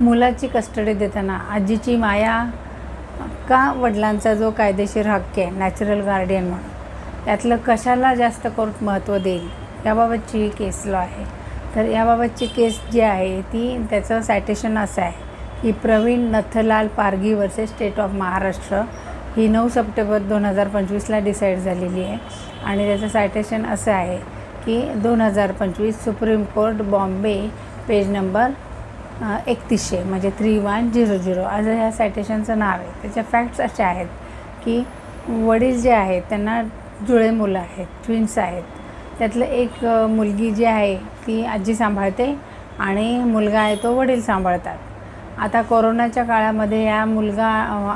मुलाची कस्टडी देताना आजीची माया का वडिलांचा जो कायदेशीर हक्क आहे नॅचरल गार्डियन म्हणून त्यातलं कशाला जास्त कोर्ट महत्त्व देईल? याबाबतची ही केस लॉ आहे. तर याबाबतची केस जी आहे ती त्याचं सायटेशन असं आहे की Praveen Nathlal Pargi versus state of Maharashtra ही नऊ सप्टेंबर दोन हजार पंचवीसला डिसाईड झालेली आहे. आणि त्याचं सायटेशन असं आहे की दोन हजार पंचवीस supreme court Bombay page number एकतीसशे म्हणजे थ्री वन झिरो झिरो असं ह्या सायटेशनचं नाव आहे. त्याच्या फॅक्ट्स असे आहेत की वडील जे आहेत त्यांना जुळे मुलं आहेत ट्विन्स आहेत. त्यातलं एक मुलगी जी आहे ती आजी सांभाळते आणि मुलगा आहे तो वडील सांभाळतात. आता कोरोनाच्या काळामध्ये या मुलगा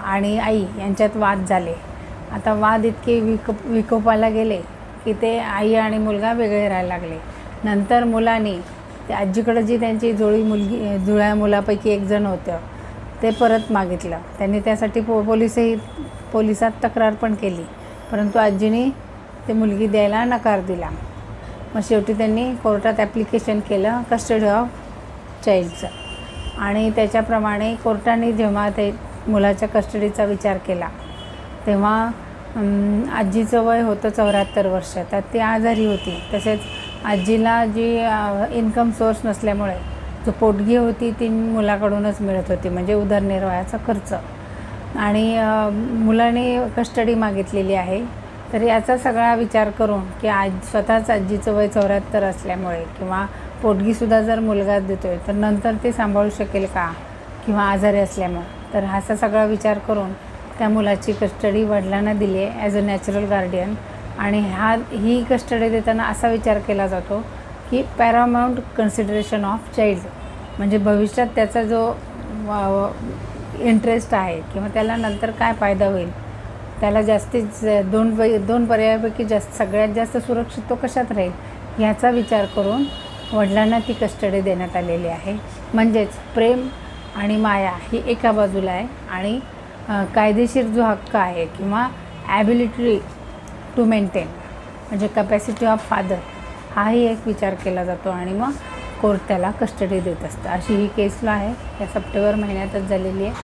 आणि आई यांच्यात वाद झाले. आता वाद इतके विकोप विकोपाला गेले की ते आई आणि मुलगा वेगळे राहायला लागले. नंतर मुलांनी ते आजीकडं जी त्यांची जुळी मुलगी जुळ्या मुलापैकी एक जण होतं ते परत मागितलं. त्यांनी त्यासाठी पो पोलिसही पोलिसात तक्रार पण केली. परंतु आजीने ते मुलगी द्यायला नकार दिला. मग शेवटी त्यांनी कोर्टात ॲप्लिकेशन केलं कस्टडी ऑफ चाइल्डचं आणि त्याच्याप्रमाणे कोर्टाने जेव्हा ते मुलाच्या कस्टडीचा विचार केला तेव्हा आजीचं वय होतं चौऱ्याहत्तर वर्ष. तर ती आजारी होती. तसेच आजीला जी इन्कम सोर्स नसल्यामुळे जो पोटगी होती ती मुलाकडूनच मिळत होती म्हणजे उदरनिर्वाहाचा खर्च. आणि मुलाने कस्टडी मागितलेली आहे तर याचा सगळा विचार करून की आज स्वतःच आजीचं वय चौऱ्याहत्तर असल्यामुळे किंवा पोटगीसुद्धा जर मुलगा देतो आहे तर नंतर ते सांभाळू शकेल का? किंवा आजारी असल्यामुळे. तर असा सगळा विचार करून त्या मुलाची कस्टडी वडिलांना दिली आहे ॲज अ नॅचरल गार्डियन आणि हा ही कस्टडी देताना असा विचार केला जातो की पॅरामाऊंट कन्सिडरेशन ऑफ चाइल्ड म्हणजे भविष्यात त्याचा जो इंटरेस्ट आहे किंवा त्याला नंतर काय फायदा होईल त्याला जास्तीत दोन पै दोन पर्यायापैकी जास्त सगळ्यात जास्त सुरक्षित तो कशात राहील याचा विचार करून वडिलांना ती कस्टडी देण्यात आलेली आहे. म्हणजेच प्रेम आणि माया ही एका बाजूला आहे आणि कायदेशीर जो हक्क आहे किंवा ॲबिलिटी टू मेंटेन म्हणजे कपॅसिटी ऑफ फादर हाही एक विचार केला जातो आणि मग कोर्ट त्याला कस्टडी देत असतं. अशी ही केस लॉ आहे. या सप्टेंबर महिन्यातच झालेली आहे.